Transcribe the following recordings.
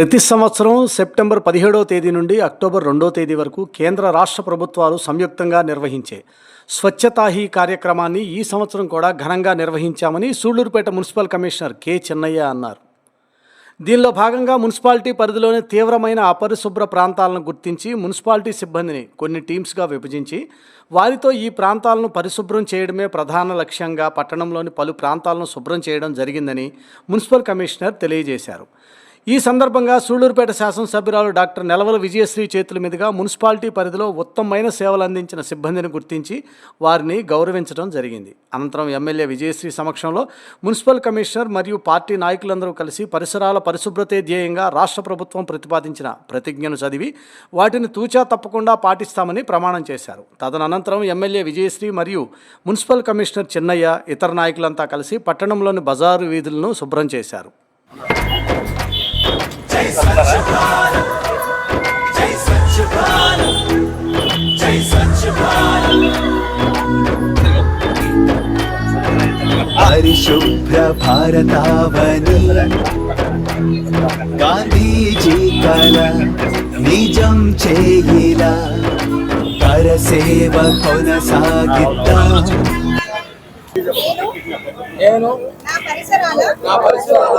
ప్రతి సంవత్సరం సెప్టెంబర్ పదిహేడవ తేదీ నుండి అక్టోబర్ రెండో తేదీ వరకు కేంద్ర రాష్ట్ర ప్రభుత్వాలు సంయుక్తంగా నిర్వహించే స్వచ్ఛతా హీ కార్యక్రమాన్ని ఈ సంవత్సరం కూడా ఘనంగా నిర్వహించామని Sullurpeta municipal commissioner K Chennaiah అన్నారు. దీనిలో భాగంగా మున్సిపాలిటీ పరిధిలోని తీవ్రమైన అపరిశుభ్ర ప్రాంతాలను గుర్తించి మున్సిపాలిటీ సిబ్బందిని కొన్ని టీమ్స్గా విభజించి వారితో ఈ ప్రాంతాలను పరిశుభ్రం చేయడమే ప్రధాన లక్ష్యంగా పట్టణంలోని పలు ప్రాంతాలను శుభ్రం చేయడం జరిగిందని మున్సిపల్ కమిషనర్ తెలియజేశారు. ఈ సందర్భంగా సూళ్ళూరుపేట శాసనసభ్యురాలు డాక్టర్ నెలవల విజయశ్రీ చేతుల మీదుగా మున్సిపాలిటీ పరిధిలో ఉత్తమమైన సేవలు అందించిన సిబ్బందిని గుర్తించి వారిని గౌరవించడం జరిగింది. అనంతరం ఎమ్మెల్యే విజయశ్రీ సమక్షంలో మున్సిపల్ కమిషనర్ మరియు పార్టీ నాయకులందరూ కలిసి పరిసరాల పరిశుభ్రతే ధ్యేయంగా రాష్ట్ర ప్రభుత్వం ప్రతిపాదించిన ప్రతిజ్ఞను చదివి వాటిని తూచా తప్పకుండా పాటిస్తామని ప్రమాణం చేశారు. తదనంతరం ఎమ్మెల్యే విజయశ్రీ మరియు మున్సిపల్ కమిషనర్ చిన్నయ్య ఇతర నాయకులంతా కలిసి పట్టణంలోని బజారు వీధులను శుభ్రం చేశారు. పరిశుభ్ర భారతావని గాంధీజీ కల నిజం చేయిలా పరసేవ కొనసాగిద్దాం. నేను నా పరిసరాల నా పరిసరాల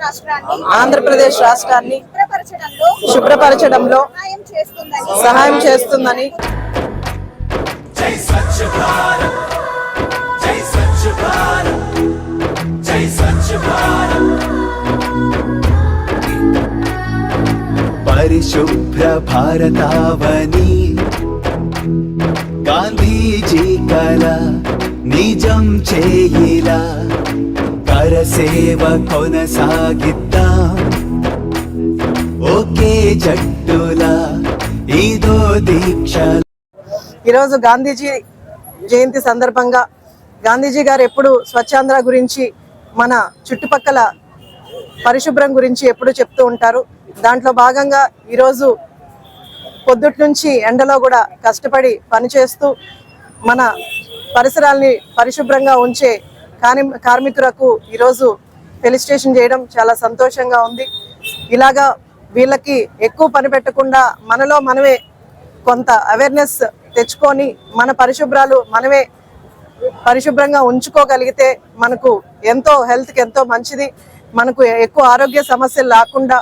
ఆంధ్రప్రదేశ్ రాష్ట్రాన్ని ఆంధ్రప్రదేశ్ రాష్ట్రాన్ని శుభ్రపరచడంలో సహాయం చేస్తుందని సహాయం చేస్తుందని పరిశుభ్ర భారతావని గాంధీజీ కల నిజం చేయిలా కరసేవ కొనసాగిద్దాం ఒకే జట్టులా ఇదో దీక్ష ఈరోజు గాంధీజీ జయంతి సందర్భంగా గాంధీజీ గారు ఎప్పుడు స్వచ్ఛాంధ్ర గురించి మన చుట్టుపక్కల పరిశుభ్రం గురించి ఎప్పుడు చెప్తూ ఉంటారు. దాంట్లో భాగంగా ఈరోజు పొద్దుట్ నుంచి ఎండలో కూడా కష్టపడి పనిచేస్తూ మన పరిసరాల్ని పరిశుభ్రంగా ఉంచే కాని కార్మికులకు ఈరోజు ఫెలిస్టేషన్ చేయడం చాలా సంతోషంగా ఉంది. ఇలాగా వీళ్ళకి ఎక్కువ పని పెట్టకుండా మనలో మనమే కొంత అవేర్నెస్ తెచ్చుకొని మన పరిశుభ్రాలు మనమే పరిశుభ్రంగా ఉంచుకోగలిగితే మనకు ఎంతో హెల్త్కి ఎంతో మంచిది. మనకు ఎక్కువ ఆరోగ్య సమస్యలు లేకుండా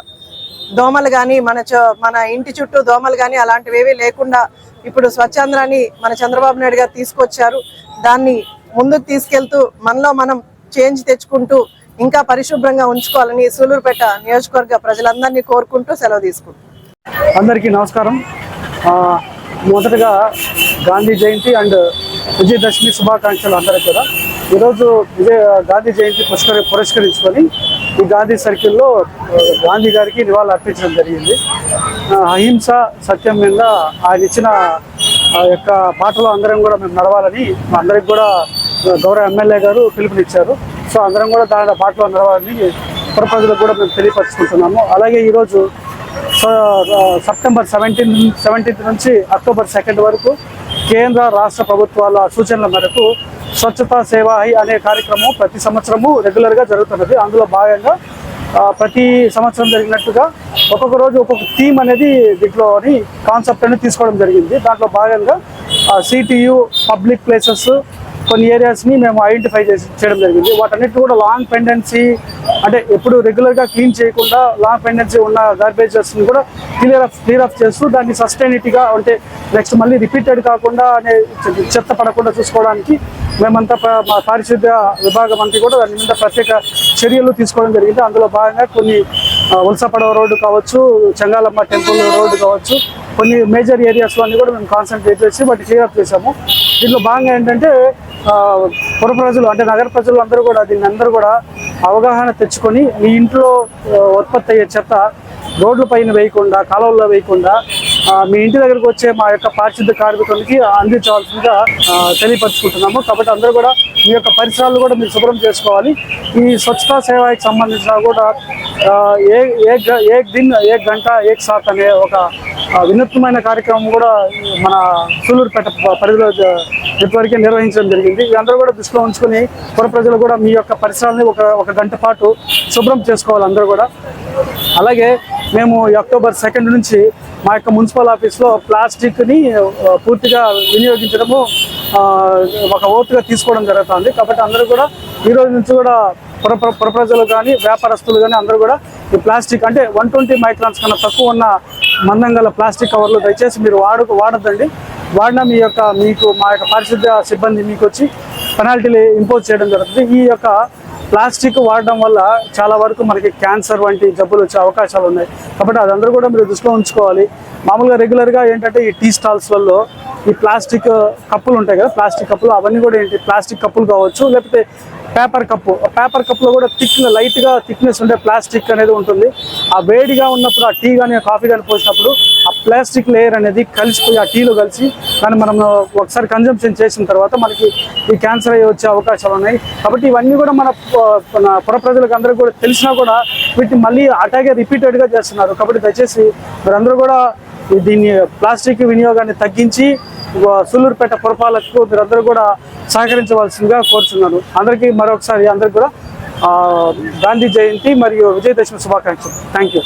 దోమలు కానీ మన మన ఇంటి చుట్టూ దోమలు కానీ అలాంటివి లేకుండా ఇప్పుడు స్వచ్ఛాంధ్రాన్ని మన చంద్రబాబు నాయుడు గారు తీసుకొచ్చారు. దాన్ని ముందుకు తీసుకెళ్తూ మనలో మనం చేంజ్ తెచ్చుకుంటూ ఇంకా పరిశుభ్రంగా ఉంచుకోవాలని సూలూరుపేట నియోజకవర్గ ప్రజలందరినీ కోరుకుంటూ సెలవు తీసుకుంటాం అందరికీ నమస్కారం. మొదటగా గాంధీ జయంతి అండ్ విజయదశమి శుభాకాంక్షలు అందరికీ కూడా. ఈరోజు విజయ గాంధీ జయంతి పుష్కరి పురస్కరించుకొని ఈ గాంధీ సర్కిల్లో గాంధీ గారికి నివాళులు అర్పించడం జరిగింది. అహింస సత్యం మీద ఆయన ఇచ్చిన ఆ యొక్క పాటలో అందరం కూడా మేము నడవాలని అందరికి కూడా గౌరవ ఎమ్మెల్యే గారు పిలుపునిచ్చారు. సో అందరం కూడా దాని పాటలో నడవాలని పురప్రజలకు కూడా మేము తెలియపరుచుకుంటున్నాము. అలాగే ఈరోజు సో సెప్టెంబర్ సెవెంటీన్ సెవెంటీన్త్ నుంచి అక్టోబర్ సెకండ్ వరకు కేంద్ర రాష్ట్ర ప్రభుత్వాల సూచనల మేరకు స్వచ్ఛతా సేవ హై అనే కార్యక్రమం ప్రతి సంవత్సరము రెగ్యులర్గా జరుగుతున్నది. అందులో భాగంగా ప్రతి సంవత్సరం జరిగినట్టుగా ఒక్కొక్క రోజు ఒక్కొక్క థీమ్ అనేది దీంట్లోని కాన్సెప్ట్ అనేది తీసుకోవడం జరిగింది. దాంట్లో భాగంగా సిటియు పబ్లిక్ ప్లేసెస్ కొన్ని ఏరియాస్ని మేము ఐడెంటిఫై చేసి చేయడం జరిగింది. వాటన్నిటి కూడా లాంగ్ పెండెన్సీ అంటే ఎప్పుడు రెగ్యులర్గా క్లీన్ చేయకుండా లాంగ్ పెండెన్సీ ఉన్న గార్బేజెస్ని కూడా క్లియర్ ఆఫ్ క్లియర్ ఆఫ్ చేస్తూ దాన్ని సస్టైనిటీగా అంటే నెక్స్ట్ మళ్ళీ రిపీటెడ్ కాకుండా అనే చెత్త పడకుండా చూసుకోవడానికి మేమంతా మా పారిశుద్ధ్య విభాగం అంతా కూడా దాని మీద ప్రత్యేక చర్యలు తీసుకోవడం జరిగింది. అందులో భాగంగా కొన్ని వలసపడవ రోడ్డు కావచ్చు చెంగాలమ్మ టెంపుల్ రోడ్డు కావచ్చు కొన్ని మేజర్ ఏరియాస్లో అన్ని కూడా మేము కాన్సన్ట్రేట్ చేసి వాటి క్లియర్ చేసాము దీంట్లో భాగంగా ఏంటంటే పుర ప్రజలు అంటే నగర ప్రజలు అందరూ కూడా దీన్ని అందరూ కూడా అవగాహన తెచ్చుకొని మీ ఇంట్లో ఉత్పత్తి అయ్యే చెత్త రోడ్ల పైన వేయకుండా కాలువల్లో వేయకుండా మీ ఇంటి దగ్గరకు వచ్చే మా యొక్క పారిశుద్ధ కార్మికులకి అందించవలసిందిగా తెలియపరుచుకుంటున్నాము. కాబట్టి అందరూ కూడా మీ యొక్క పరిసరాలు కూడా మీరు శుభ్రం చేసుకోవాలి. ఈ స్వచ్ఛతా సేవకి సంబంధించిన కూడా ఏ ఏ ఏ దిన్ ఏ గంట ఏక్ సాత్ అనే ఒక వినూత్నమైన కార్యక్రమం కూడా మన సూలూరుపేట పరిధిలో ఇప్పటివరకే నిర్వహించడం జరిగింది. అందరూ కూడా దృష్టిలో ఉంచుకొని పుర ప్రజలు కూడా మీ యొక్క పరిసరాలని ఒక ఒక గంట పాటు శుభ్రం చేసుకోవాలి అందరూ కూడా. అలాగే మేము అక్టోబర్ సెకండ్ నుంచి మా యొక్క మున్సిపల్ ఆఫీస్లో ప్లాస్టిక్ని పూర్తిగా వినియోగించడము ఒక ఓటుగా తీసుకోవడం జరుగుతుంది. కాబట్టి అందరూ కూడా ఈ రోజు నుంచి కూడా పుర- పుర ప్రజలు కానీ వ్యాపారస్తులు కానీ అందరూ కూడా ఈ ప్లాస్టిక్ అంటే వన్ ట్వంటీ మైక్రాన్స్ కన్నా తక్కువ ఉన్న మందం గల ప్లాస్టిక్ కవర్లు దయచేసి మీరు వాడు వాడద్దండి. వాడినా మీ యొక్క మీకు మా యొక్క పారిశుద్ధ్య సిబ్బంది మీకు వచ్చి పెనాల్టీలు ఇంపోజ్ చేయడం జరుగుతుంది. ఈ యొక్క ప్లాస్టిక్ వాడడం వల్ల చాలా వరకు మనకి క్యాన్సర్ వంటి జబ్బులు వచ్చే అవకాశాలు ఉన్నాయి. కాబట్టి అదందరూ కూడా మీరు దృష్టిలో ఉంచుకోవాలి. మామూలుగా రెగ్యులర్గా ఏంటంటే ఈ టీ స్టాల్స్లలో ఈ ప్లాస్టిక్ కప్పులు ఉంటాయి కదా ప్లాస్టిక్ కప్పులు అవన్నీ కూడా ఏంటి ప్లాస్టిక్ కప్పులు కావచ్చు లేకపోతే పేపర్ కప్పు పేపర్ కప్లో కూడా థిక్ లైట్గా థిక్నెస్ ఉండే ప్లాస్టిక్ అనేది ఉంటుంది. ఆ వేడిగా ఉన్నప్పుడు ఆ టీ కానీ కాఫీ కానీ పోసినప్పుడు ఆ ప్లాస్టిక్ లేయర్ అనేది కలిసిపోయి ఆ టీలో కలిసి దాన్ని మనం ఒకసారి కన్జంప్షన్ చేసిన తర్వాత మనకి ఈ క్యాన్సర్ అయ్యి వచ్చే అవకాశాలు ఉన్నాయి. కాబట్టి ఇవన్నీ కూడా మన మన పుర ప్రజలకు అందరికీ కూడా తెలిసినా కూడా వీటిని మళ్ళీ అటాగే రిపీటెడ్గా చేస్తున్నారు. కాబట్టి దయచేసి మీరందరూ కూడా దీన్ని ప్లాస్టిక్ వినియోగాన్ని తగ్గించి వ- పురపాలకు మీరందరూ కూడా సహకరించవలసిందిగా కోరుచున్నాను. అందరికీ మరొకసారి అందరికీ కూడా గాంధీ జయంతి మరియు విజయదశమి శుభాకాంక్షలు. Thank you